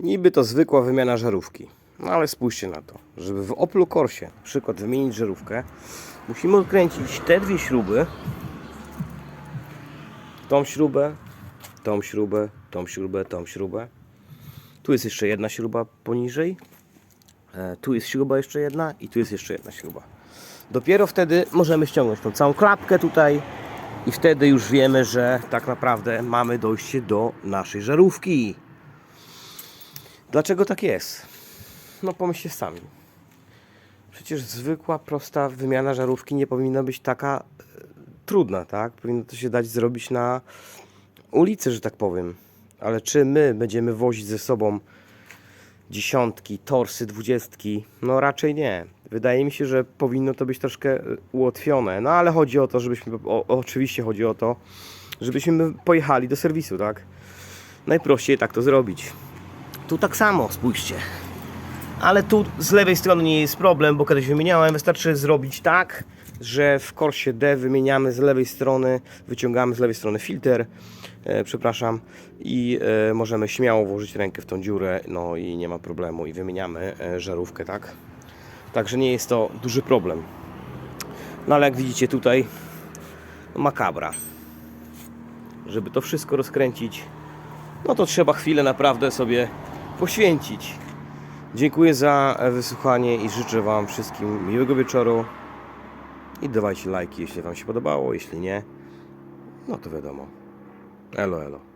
Niby to zwykła wymiana żarówki. No ale spójrzcie na to. Żeby w Oplu Corsie na przykład wymienić żarówkę, musimy odkręcić te dwie śruby. Tą śrubę, tą śrubę, tą śrubę, tą śrubę. Tu jest jeszcze jedna śruba poniżej. E, Tu jest śruba jeszcze jedna i tu jest jeszcze jedna śruba. Dopiero wtedy możemy ściągnąć tą całą klapkę tutaj i wtedy już wiemy, że tak naprawdę mamy dojście do naszej żarówki. Dlaczego tak jest? No pomyślcie sami. Przecież zwykła, prosta wymiana żarówki nie powinna być taka e, trudna, tak? Powinno to się dać zrobić na ulicy, że tak powiem. Ale czy my będziemy wozić ze sobą dziesiątki, torsy, dwudziestki? No raczej nie. Wydaje mi się, że powinno to być troszkę e, ułatwione. No ale chodzi o to, żebyśmy, o, oczywiście chodzi o to, żebyśmy pojechali do serwisu, tak? Najprościej tak to zrobić. Tu tak samo, spójrzcie. Ale tu z lewej strony nie jest problem, bo kiedyś wymieniałem. Wystarczy zrobić tak, że w korsie D wymieniamy z lewej strony, wyciągamy z lewej strony filtr, e, przepraszam, i e, możemy śmiało włożyć rękę w tą dziurę, no i nie ma problemu i wymieniamy e, żarówkę, tak? Także nie jest to duży problem. No ale jak widzicie tutaj, makabra. Żeby to wszystko rozkręcić, no to trzeba chwilę naprawdę sobie poświęcić. Dziękuję za wysłuchanie i życzę Wam wszystkim miłego wieczoru. I dawajcie lajki, jeśli Wam się podobało, jeśli nie, no to wiadomo. Elo, elo.